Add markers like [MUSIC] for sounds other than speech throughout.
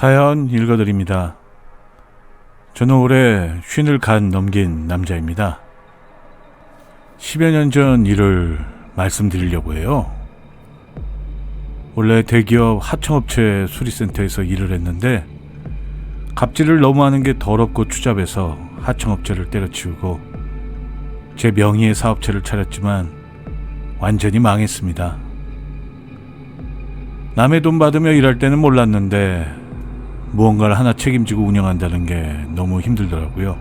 사연 읽어드립니다. 저는 올해 쉰을 간 넘긴 남자입니다. 10여 년 전 일을 말씀드리려고 해요. 원래 대기업 하청업체 수리센터에서 일을 했는데 갑질을 너무 하는 게 더럽고 추잡해서 하청업체를 때려치우고 제 명의의 사업체를 차렸지만 완전히 망했습니다. 남의 돈 받으며 일할 때는 몰랐는데 무언가를 하나 책임지고 운영한다는 게 너무 힘들더라고요.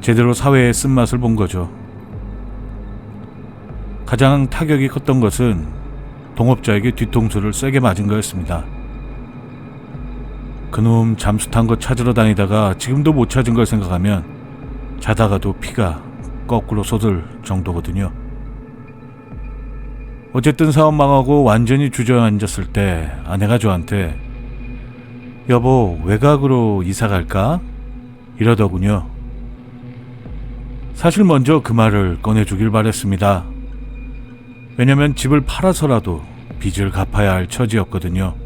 제대로 사회의 쓴맛을 본 거죠. 가장 타격이 컸던 것은 동업자에게 뒤통수를 세게 맞은 거였습니다. 그놈 잠수 탄 거 찾으러 다니다가 지금도 못 찾은 걸 생각하면 자다가도 피가 거꾸로 쏟을 정도거든요. 어쨌든 사업 망하고 완전히 주저앉았을 때 아내가 저한테 여보 외곽으로 이사 갈까? 이러더군요. 사실 먼저 그 말을 꺼내주길 바랬습니다. 왜냐면 집을 팔아서라도 빚을 갚아야 할 처지였거든요.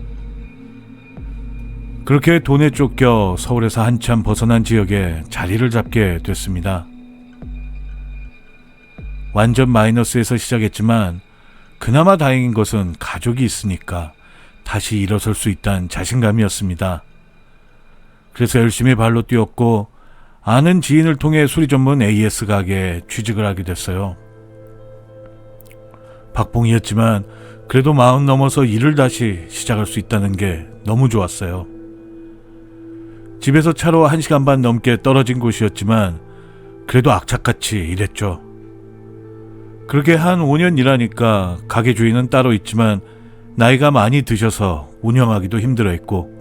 그렇게 돈에 쫓겨 서울에서 한참 벗어난 지역에 자리를 잡게 됐습니다. 완전 마이너스에서 시작했지만 그나마 다행인 것은 가족이 있으니까 다시 일어설 수 있다는 자신감이었습니다. 그래서 열심히 발로 뛰었고 아는 지인을 통해 수리 전문 AS 가게에 취직을 하게 됐어요. 박봉이었지만 그래도 마흔 넘어서 일을 다시 시작할 수 있다는 게 너무 좋았어요. 집에서 차로 1시간 반 넘게 떨어진 곳이었지만 그래도 악착같이 일했죠. 그렇게 한 5년 일하니까 가게 주인은 따로 있지만 나이가 많이 드셔서 운영하기도 힘들어 했고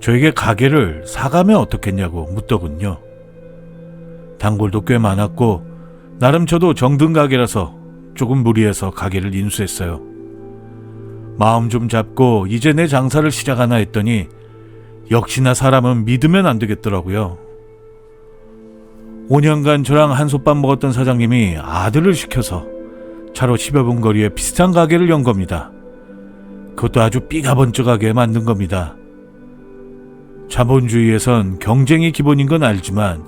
저에게 가게를 사가면 어떻겠냐고 묻더군요. 단골도 꽤 많았고 나름 저도 정든 가게라서 조금 무리해서 가게를 인수했어요. 마음 좀 잡고 이제 내 장사를 시작하나 했더니 역시나 사람은 믿으면 안 되겠더라고요. 5년간 저랑 한솥밥 먹었던 사장님이 아들을 시켜서 차로 10여 분 거리에 비슷한 가게를 연 겁니다. 그것도 아주 삐가번쩍하게 만든 겁니다. 자본주의에선 경쟁이 기본인 건 알지만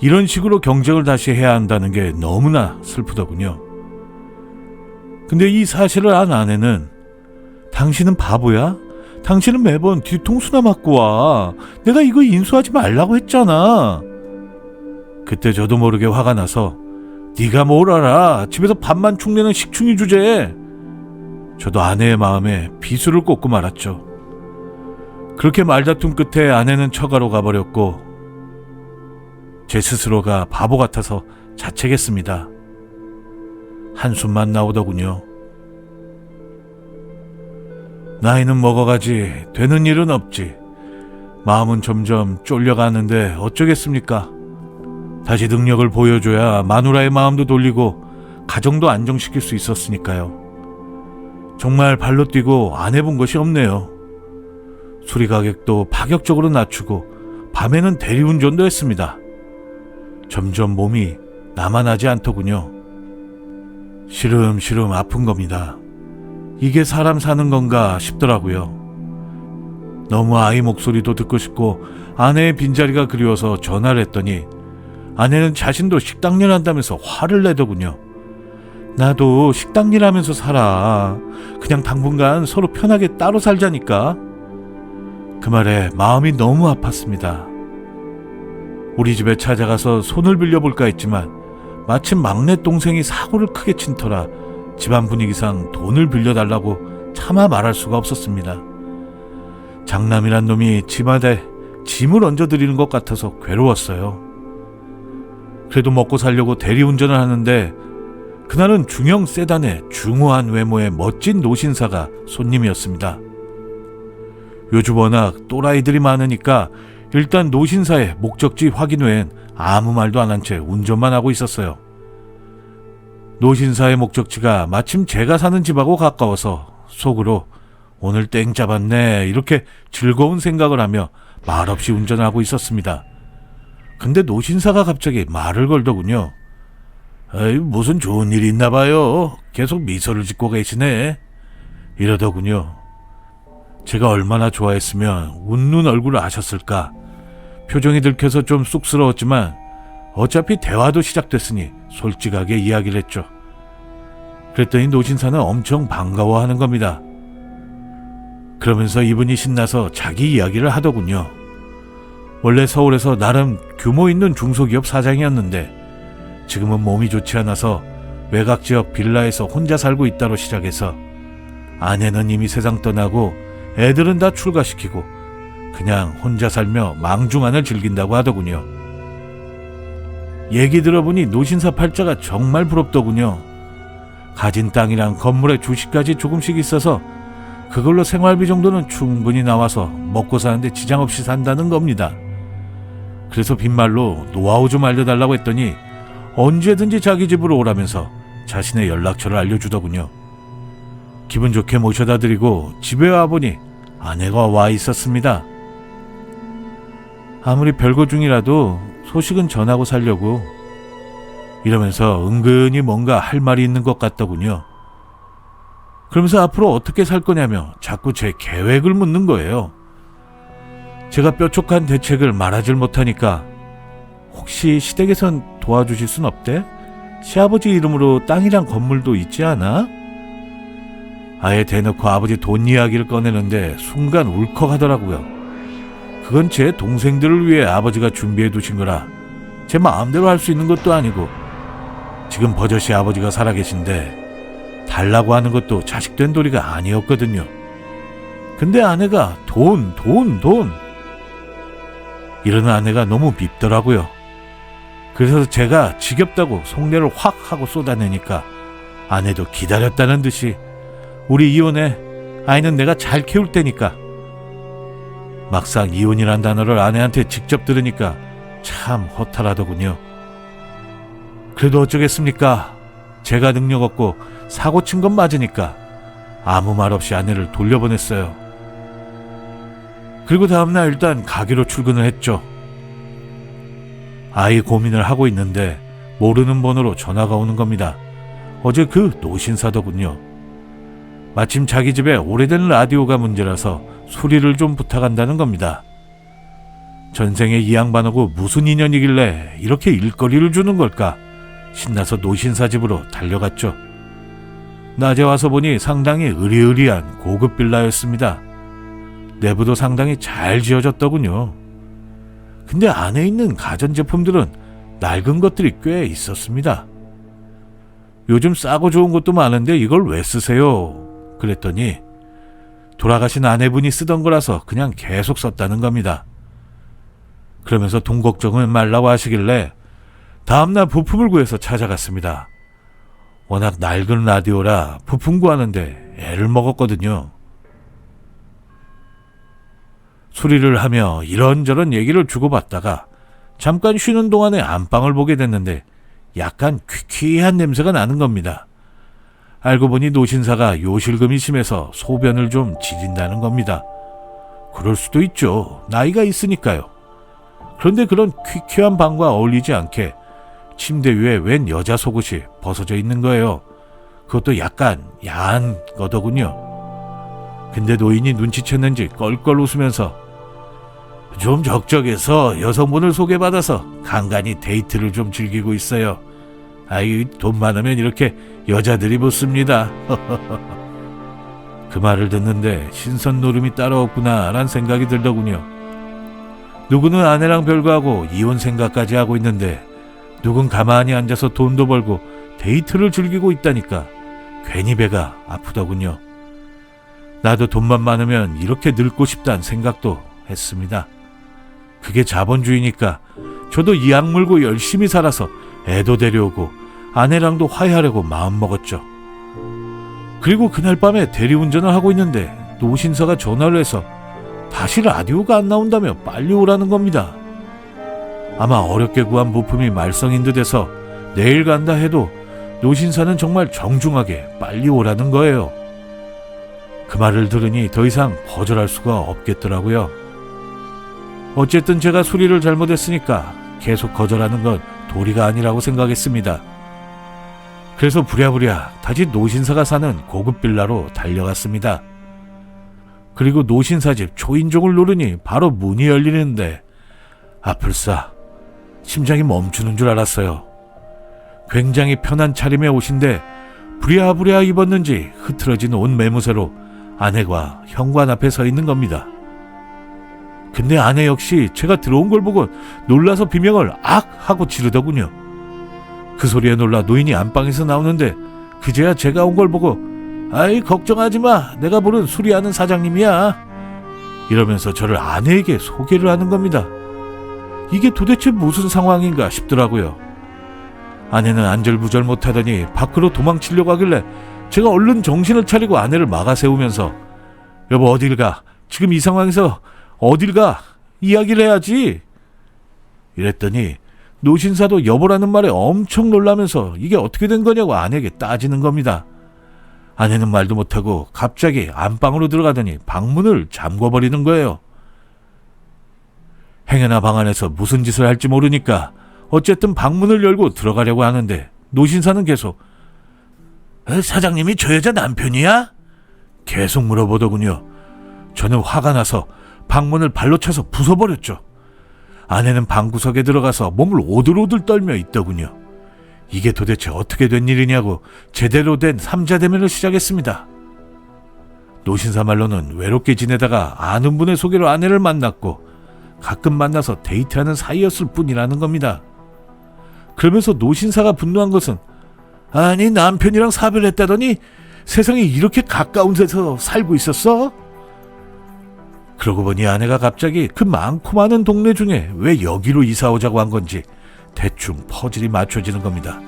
이런 식으로 경쟁을 다시 해야 한다는 게 너무나 슬프더군요. 근데 이 사실을 안 아내는 당신은 바보야? 당신은 매번 뒤통수나 맞고 와. 내가 이거 인수하지 말라고 했잖아. 그때 저도 모르게 화가 나서 네가 뭘 알아? 집에서 밥만 축내는 식충이 주제에 저도 아내의 마음에 비수를 꽂고 말았죠. 그렇게 말다툼 끝에 아내는 처가로 가버렸고 제 스스로가 바보 같아서 자책했습니다. 한숨만 나오더군요. 나이는 먹어가지 되는 일은 없지. 마음은 점점 쫄려가는데 어쩌겠습니까? 다시 능력을 보여줘야 마누라의 마음도 돌리고 가정도 안정시킬 수 있었으니까요. 정말 발로 뛰고 안 해본 것이 없네요. 수리 가격도 파격적으로 낮추고 밤에는 대리운전도 했습니다. 점점 몸이 나만하지 않더군요. 시름시름 아픈 겁니다. 이게 사람 사는 건가 싶더라고요. 너무 아이 목소리도 듣고 싶고 아내의 빈자리가 그리워서 전화를 했더니 아내는 자신도 식당일 한다면서 화를 내더군요. 나도 식당 일 하면서 살아. 그냥 당분간 서로 편하게 따로 살자니까. 그 말에 마음이 너무 아팠습니다. 우리 집에 찾아가서 손을 빌려볼까 했지만 마침 막내 동생이 사고를 크게 친 터라 집안 분위기상 돈을 빌려달라고 차마 말할 수가 없었습니다. 장남이란 놈이 집안에 짐을 얹어드리는 것 같아서 괴로웠어요. 그래도 먹고 살려고 대리운전을 하는데 그날은 중형 세단의 중후한 외모의 멋진 노신사가 손님이었습니다. 요즘 워낙 또라이들이 많으니까 일단 노신사의 목적지 확인 후엔 아무 말도 안 한 채 운전만 하고 있었어요. 노신사의 목적지가 마침 제가 사는 집하고 가까워서 속으로 오늘 땡 잡았네 이렇게 즐거운 생각을 하며 말없이 운전을 하고 있었습니다. 근데 노신사가 갑자기 말을 걸더군요. 에이, 무슨 좋은 일이 있나 봐요. 계속 미소를 짓고 계시네. 이러더군요. 제가 얼마나 좋아했으면 웃는 얼굴을 아셨을까. 표정이 들켜서 좀 쑥스러웠지만 어차피 대화도 시작됐으니 솔직하게 이야기를 했죠. 그랬더니 노신사는 엄청 반가워하는 겁니다. 그러면서 이분이 신나서 자기 이야기를 하더군요. 원래 서울에서 나름 규모 있는 중소기업 사장이었는데 지금은 몸이 좋지 않아서 외곽 지역 빌라에서 혼자 살고 있다로 시작해서 아내는 이미 세상 떠나고 애들은 다 출가시키고 그냥 혼자 살며 망중한을 즐긴다고 하더군요. 얘기 들어보니 노신사 팔자가 정말 부럽더군요. 가진 땅이랑 건물의 주식까지 조금씩 있어서 그걸로 생활비 정도는 충분히 나와서 먹고 사는데 지장 없이 산다는 겁니다. 그래서 빈말로 노하우 좀 알려달라고 했더니 언제든지 자기 집으로 오라면서 자신의 연락처를 알려주더군요. 기분 좋게 모셔다 드리고 집에 와보니 아내가 와 있었습니다. 아무리 별거 중이라도 소식은 전하고 살려고 이러면서 은근히 뭔가 할 말이 있는 것 같더군요. 그러면서 앞으로 어떻게 살 거냐며 자꾸 제 계획을 묻는 거예요. 제가 뾰족한 대책을 말하질 못하니까 혹시 시댁에선 도와주실 순 없대? 시아버지 이름으로 땅이랑 건물도 있지 않아? 아예 대놓고 아버지 돈 이야기를 꺼내는데 순간 울컥하더라고요. 그건 제 동생들을 위해 아버지가 준비해 두신 거라 제 마음대로 할 수 있는 것도 아니고 지금 버젓이 아버지가 살아계신데 달라고 하는 것도 자식된 도리가 아니었거든요. 근데 아내가 돈, 돈, 돈. 이러는 아내가 너무 밉더라고요. 그래서 제가 지겹다고 속내를 확 하고 쏟아내니까 아내도 기다렸다는 듯이 우리 이혼해. 아이는 내가 잘 키울 테니까. 막상 이혼이란 단어를 아내한테 직접 들으니까 참 허탈하더군요. 그래도 어쩌겠습니까? 제가 능력 없고 사고 친 건 맞으니까 아무 말 없이 아내를 돌려보냈어요. 그리고 다음날 일단 가게로 출근을 했죠. 아이 고민을 하고 있는데 모르는 번호로 전화가 오는 겁니다. 어제 그 노신사더군요. 마침 자기 집에 오래된 라디오가 문제라서 수리를 좀 부탁한다는 겁니다. 전생에 이 양반하고 무슨 인연이길래 이렇게 일거리를 주는 걸까? 신나서 노신사 집으로 달려갔죠. 낮에 와서 보니 상당히 으리으리한 고급 빌라였습니다. 내부도 상당히 잘 지어졌더군요. 근데 안에 있는 가전제품들은 낡은 것들이 꽤 있었습니다. 요즘 싸고 좋은 것도 많은데 이걸 왜 쓰세요? 그랬더니 돌아가신 아내분이 쓰던 거라서 그냥 계속 썼다는 겁니다. 그러면서 돈 걱정은 말라고 하시길래 다음날 부품을 구해서 찾아갔습니다. 워낙 낡은 라디오라 부품 구하는데 애를 먹었거든요. 수리를 하며 이런저런 얘기를 주고받다가 잠깐 쉬는 동안에 안방을 보게 됐는데 약간 퀴퀴한 냄새가 나는 겁니다. 알고 보니 노신사가 요실금이 심해서 소변을 좀 지린다는 겁니다. 그럴 수도 있죠. 나이가 있으니까요. 그런데 그런 퀴퀴한 방과 어울리지 않게 침대 위에 웬 여자 속옷이 벗어져 있는 거예요. 그것도 약간 야한 거더군요. 근데 노인이 눈치챘는지 껄껄 웃으면서 좀 적적해서 여성분을 소개받아서 간간히 데이트를 좀 즐기고 있어요. 아이 돈 많으면 이렇게 여자들이 붙습니다. [LAUGHS] 그 말을 듣는데 신선 노름이 따로 없구나라는 생각이 들더군요. 누구는 아내랑 별거하고 이혼 생각까지 하고 있는데 누군 가만히 앉아서 돈도 벌고 데이트를 즐기고 있다니까 괜히 배가 아프더군요. 나도 돈만 많으면 이렇게 늙고 싶다는 생각도 했습니다. 그게 자본주의니까 저도 이 악 물고 열심히 살아서 애도 데려오고 아내랑도 화해하려고 마음먹었죠. 그리고 그날 밤에 대리운전을 하고 있는데 노신사가 전화를 해서 다시 라디오가 안 나온다며 빨리 오라는 겁니다. 아마 어렵게 구한 부품이 말썽인 듯해서 내일 간다 해도 노신사는 정말 정중하게 빨리 오라는 거예요. 그 말을 들으니 더 이상 거절할 수가 없겠더라고요. 어쨌든 제가 수리를 잘못했으니까 계속 거절하는 건 도리가 아니라고 생각했습니다. 그래서 부랴부랴 다시 노신사가 사는 고급 빌라로 달려갔습니다. 그리고 노신사 집 초인종을 누르니 바로 문이 열리는데 아플싸 심장이 멈추는 줄 알았어요. 굉장히 편한 차림의 옷인데 부랴부랴 입었는지 흐트러진 옷 매무새로 아내가 현관 앞에 서 있는 겁니다. 근데 아내 역시 제가 들어온 걸 보고 놀라서 비명을 악 하고 지르더군요. 그 소리에 놀라 노인이 안방에서 나오는데 그제야 제가 온 걸 보고 아이 걱정하지 마 내가 부른 수리하는 사장님이야 이러면서 저를 아내에게 소개를 하는 겁니다. 이게 도대체 무슨 상황인가 싶더라고요. 아내는 안절부절 못하더니 밖으로 도망치려고 하길래 제가 얼른 정신을 차리고 아내를 막아 세우면서 여보 어딜 가 지금 이 상황에서 어딜 가 이야기를 해야지 이랬더니 노신사도 여보라는 말에 엄청 놀라면서 이게 어떻게 된 거냐고 아내에게 따지는 겁니다. 아내는 말도 못하고 갑자기 안방으로 들어가더니 방문을 잠궈버리는 거예요. 행여나 방 안에서 무슨 짓을 할지 모르니까 어쨌든 방문을 열고 들어가려고 하는데 노신사는 계속 "에, 사장님이 저 여자 남편이야? 계속 물어보더군요. 저는 화가 나서 방문을 발로 차서 부숴버렸죠. 아내는 방구석에 들어가서 몸을 오들오들 떨며 있더군요. 이게 도대체 어떻게 된 일이냐고 제대로 된 삼자 대면을 시작했습니다. 노신사 말로는 외롭게 지내다가 아는 분의 소개로 아내를 만났고 가끔 만나서 데이트하는 사이였을 뿐이라는 겁니다. 그러면서 노신사가 분노한 것은 아니 남편이랑 사별했다더니 세상에 이렇게 가까운 데서 살고 있었어? 그러고 보니 아내가 갑자기 그 많고 많은 동네 중에 왜 여기로 이사 오자고 한 건지 대충 퍼즐이 맞춰지는 겁니다.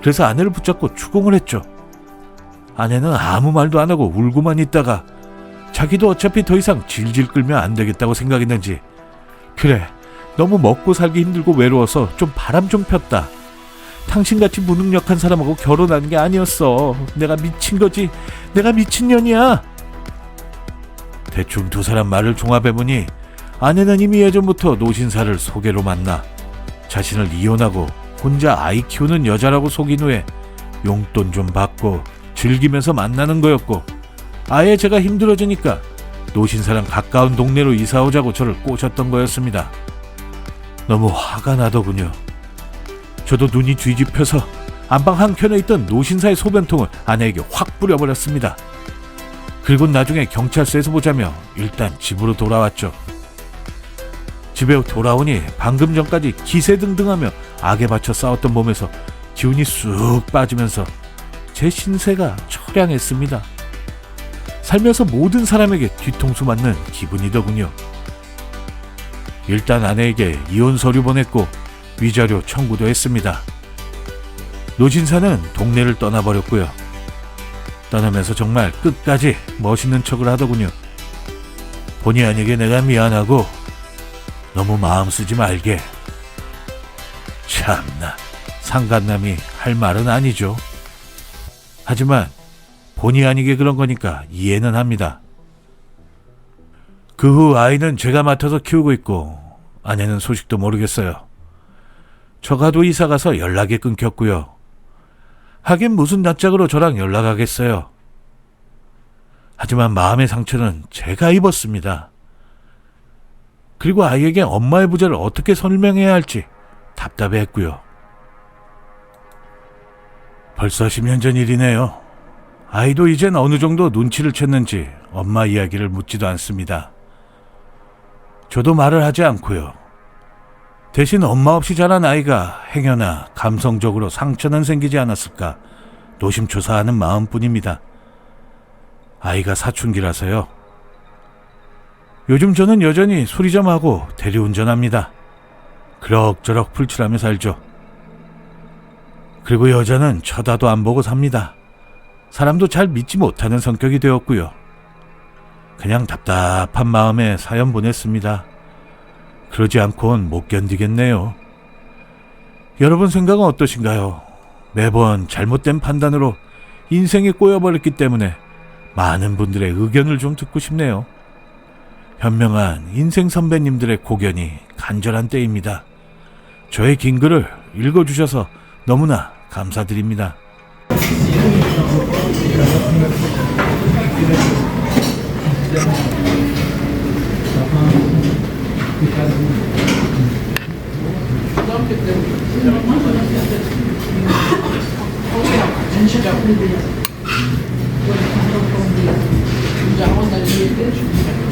그래서 아내를 붙잡고 추궁을 했죠. 아내는 아무 말도 안 하고 울고만 있다가 자기도 어차피 더 이상 질질 끌면 안 되겠다고 생각했는지 그래 너무 먹고 살기 힘들고 외로워서 좀 바람 좀 폈다. 당신같이 무능력한 사람하고 결혼하는 게 아니었어. 내가 미친 거지. 내가 미친년이야. 대충 두 사람 말을 종합해보니 아내는 이미 예전부터 노신사를 소개로 만나 자신을 이혼하고 혼자 아이 키우는 여자라고 속인 후에 용돈 좀 받고 즐기면서 만나는 거였고 아예 제가 힘들어지니까 노신사랑 가까운 동네로 이사 오자고 저를 꼬셨던 거였습니다. 너무 화가 나더군요. 저도 눈이 뒤집혀서 안방 한켠에 있던 노신사의 소변통을 아내에게 확 뿌려버렸습니다. 그리고 나중에 경찰서에서 보자며 일단 집으로 돌아왔죠. 집에 돌아오니 방금 전까지 기세등등하며 악에 받쳐 싸웠던 몸에서 기운이 쑥 빠지면서 제 신세가 처량했습니다. 살면서 모든 사람에게 뒤통수 맞는 기분이더군요. 일단 아내에게 이혼 서류 보냈고 위자료 청구도 했습니다. 노진사는 동네를 떠나버렸고요. 떠나면서 정말 끝까지 멋있는 척을 하더군요. 본의 아니게 내가 미안하고 너무 마음 쓰지 말게. 참나 상간남이 할 말은 아니죠. 하지만 본의 아니게 그런 거니까 이해는 합니다. 그 후 아이는 제가 맡아서 키우고 있고 아내는 소식도 모르겠어요. 저가도 이사 가서 연락이 끊겼고요. 하긴 무슨 낯짝으로 저랑 연락하겠어요. 하지만 마음의 상처는 제가 입었습니다. 그리고 아이에게 엄마의 부재를 어떻게 설명해야 할지 답답해 했고요. 벌써 10년 전 일이네요. 아이도 이젠 어느 정도 눈치를 챘는지 엄마 이야기를 묻지도 않습니다. 저도 말을 하지 않고요. 대신 엄마 없이 자란 아이가 행여나 감성적으로 상처는 생기지 않았을까 노심초사하는 마음뿐입니다. 아이가 사춘기라서요. 요즘 저는 여전히 수리점하고 대리운전합니다. 그럭저럭 풀칠하며 살죠. 그리고 여자는 쳐다도 안 보고 삽니다. 사람도 잘 믿지 못하는 성격이 되었고요. 그냥 답답한 마음에 사연 보냈습니다. 그러지 않곤 못 견디겠네요. 여러분 생각은 어떠신가요? 매번 잘못된 판단으로 인생이 꼬여버렸기 때문에 많은 분들의 의견을 좀 듣고 싶네요. 현명한 인생 선배님들의 고견이 간절한 때입니다. 저의 긴 글을 읽어주셔서 너무나 감사드립니다. 이제 학원 다닐 때